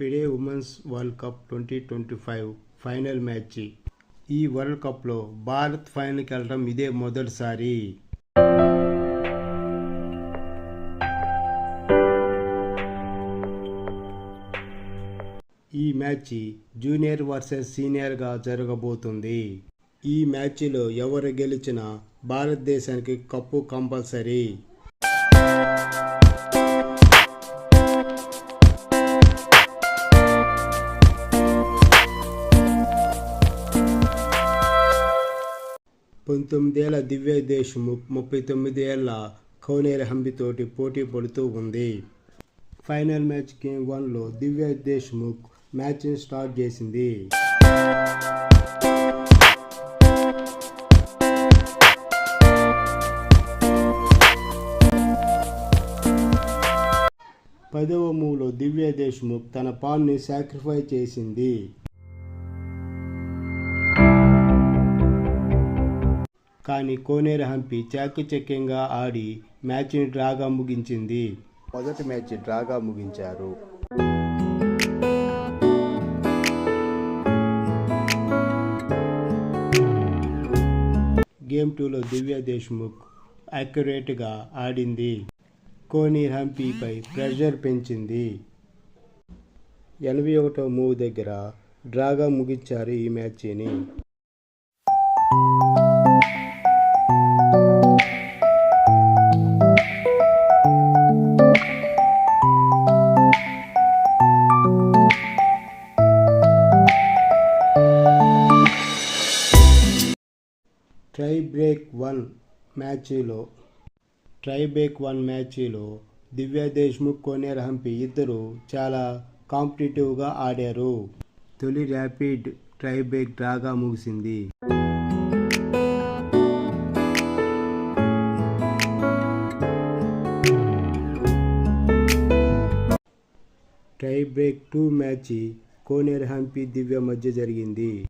పిడే women's world cup twenty twenty five final match ఈ world కప్లో భారత్ ఫైనల్కి వెళ్ళడం ఇదే మొదటిసారి. ఈ మ్యాచ్ జూనియర్ వర్సెస్ సీనియర్గా జరగబోతుంది. ఈ మ్యాచ్లో ఎవరు గెలిచినా భారతదేశానికి కప్పు కంపల్సరీ. పంతొమ్మిదేళ్ళ దివ్య దేశ్ముఖ్ ముప్పై తొమ్మిది ఏళ్ళ కౌనేర హంబితోటి పోటీ పడుతూ ఉంది. ఫైనల్ మ్యాచ్ గేమ్ వన్లో దివ్య దేశ్ముఖ్ మ్యాచ్ని స్టార్ట్ చేసింది. పదవ మూలో దివ్య దేశ్ముఖ్ తన పాన్ని సాక్రిఫై చేసింది. కానీ కోనేరు హంపి చాకచక్యంగా ఆడి మ్యాచ్ని డ్రాగా ముగించింది. మొదటి మ్యాచ్ డ్రాగా ముగించారు. గేమ్ టూలో దివ్య దేశ్ముఖ్ అక్యురేట్గా ఆడింది. కోనీర్ హంపీపై ప్రెషర్ పెంచింది. ఎనభై ఒకటో మూవ్ దగ్గర డ్రాగా ముగించారు ఈ మ్యాచ్ని. ట్రై బ్రేక్ వన్ మ్యాచ్లో ట్రై బ్రేక్ వన్ మ్యాచ్లో దివ్య దేశ్ముఖ్ కోనేర్ హంపి ఇద్దరు చాలా కాంపిటేటివ్గా ఆడారు. తొలి ర్యాపిడ్ ట్రై బ్రేక్ డ్రాగా ముగిసింది. Tie break two match Koneru Humpy Divya మధ్య జరిగింది.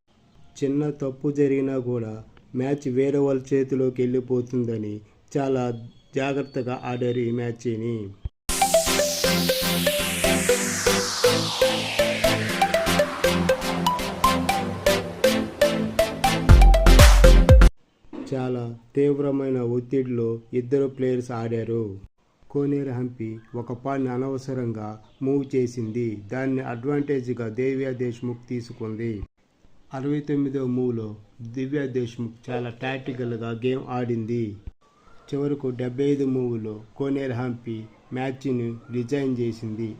చిన్న తప్పు జరిగినా కూడా మ్యాచ్ వేరే వాళ్ళ చేతిలోకి వెళ్ళిపోతుందని చాలా జాగ్రత్తగా ఆడారు ఈ మ్యాచ్ని. చాలా తీవ్రమైన ఒత్తిడిలో ఇద్దరు ప్లేయర్స్ ఆడారు. కోనేరు హంపి ఒక పాన్ని అనవసరంగా మూవ్ చేసింది. దాన్ని అడ్వాంటేజ్గా దేవ్యా దేశ్ముఖ్ తీసుకుంది. అరవై తొమ్మిదో మూవ్లో దివ్యా దేశ్ముఖ్ చాలా టాక్టికల్గా గేమ్ ఆడింది. చివరకు డెబ్బై ఐదు మూవ్లో కోనేరు హంపి మ్యాచ్ను రిజైన్ చేసింది.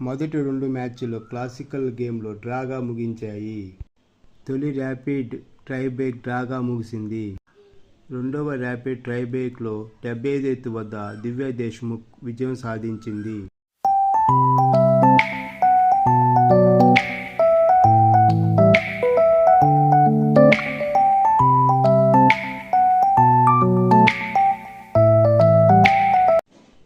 మొదటి రెండు మ్యాచ్లు క్లాసికల్ గేమ్లో డ్రాగా ముగించాయి. తొలి ర్యాపిడ్ ట్రైబేక్ డ్రాగా ముగిసింది. రెండవ ర్యాపిడ్ ట్రైబేక్లో డెబ్బై ఐదు ఎత్తు వద్ద దివ్య దేశ్ముఖ్ విజయం సాధించింది.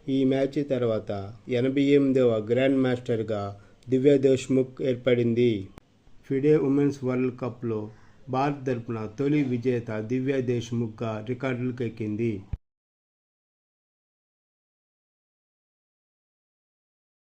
ఈ మ్యాచ్ తర్వాత ఎనభై ఎనిమిదవ గ్రాండ్ మాస్టర్గా దివ్య దేశ్ముఖ్ ఏర్పడింది. ఫిడే ఉమెన్స్ వరల్డ్ కప్లో భారత్ తరపున తొలి విజేత దివ్య దేశ్ముఖ్గా రికార్డులకు ఎక్కింది